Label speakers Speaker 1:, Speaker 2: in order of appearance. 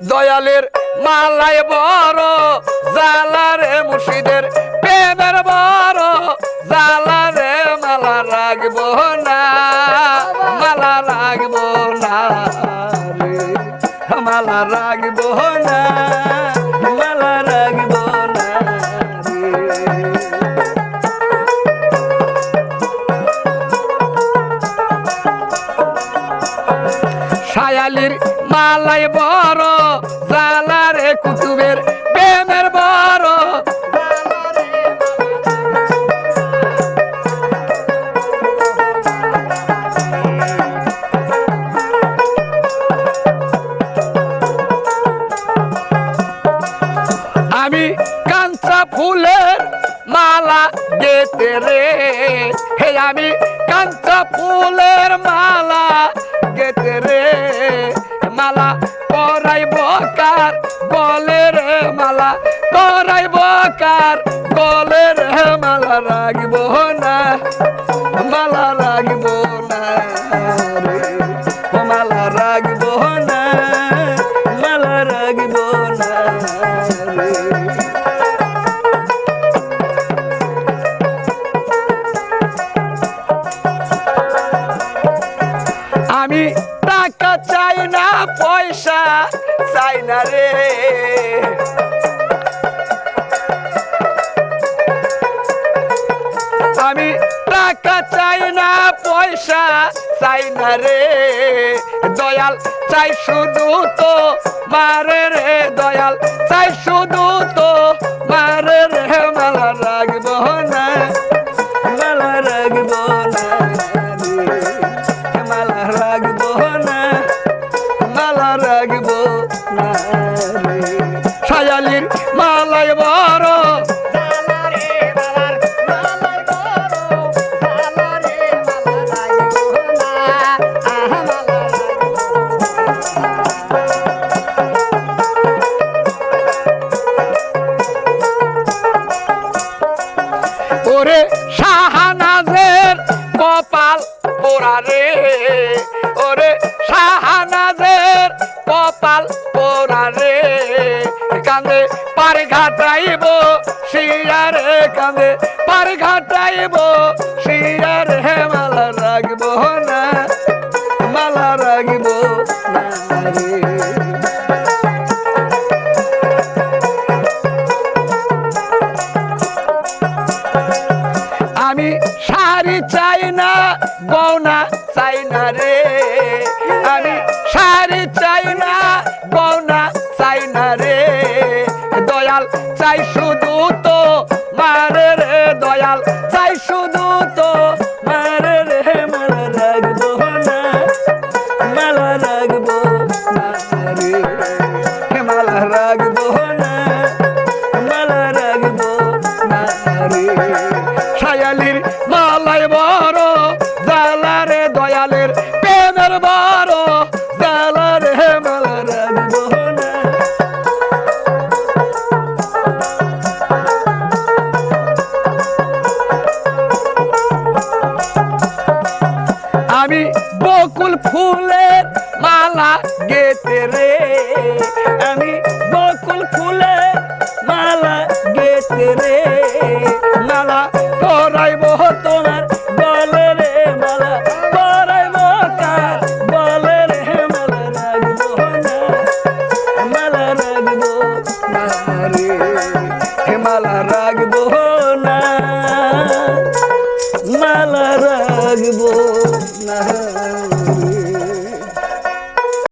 Speaker 1: দয়ালের মালাই বড় জালারে মুর্শিদের প্রেমের বড় জালারে মালা রাখব না, মালা রাখব না মালা রাখব না, মালা না রে। শায়ালির মালাই বড়, জালারে কুতুবের প্রেমের বড়। আমি কাঞ্চা ফুলের মালা গেতে রে, হে আমি কাঞ্চা ফুলের মালা গেতে রে। মালা করাই বকার বলের মালা? করাই বকার বলের মালা রাখব না? মালা রাখব টাকা চাই না, পয়সা চাই না রে। আমি টাকা চাই না, পয়সা চাই না রে। দয়াল চাই শুধু তো মারে রে। দয়াল চাই শুধু তো মারে রে। মালা রাখব না, মালা রাখব মালা রাখব না সায়ালির মালাই বড়। ওরে শাহানাজের কপাল পোড়া রে। ঘাটাইব শিয়ার কান্দে পার ঘাটাইব শিয়ার হে মালা রাখব না, মালা রাখব আমি শাড়ি চাই না গৌনা চাই না রে। আমি শাড়ি দয়াল, চাই শুধু তো মারে রে দয়াল, চাই শুধু তো মারে রে মালা রাখব না, মালা রাখব রে, মালা রাখব না, মালা রাখব না রে। সায়ালির মালাই বড় জালারে দয়ালের, প্রেমের বড় ফুলের মালা গেতে রে। আমি বকুল ফুলের মালা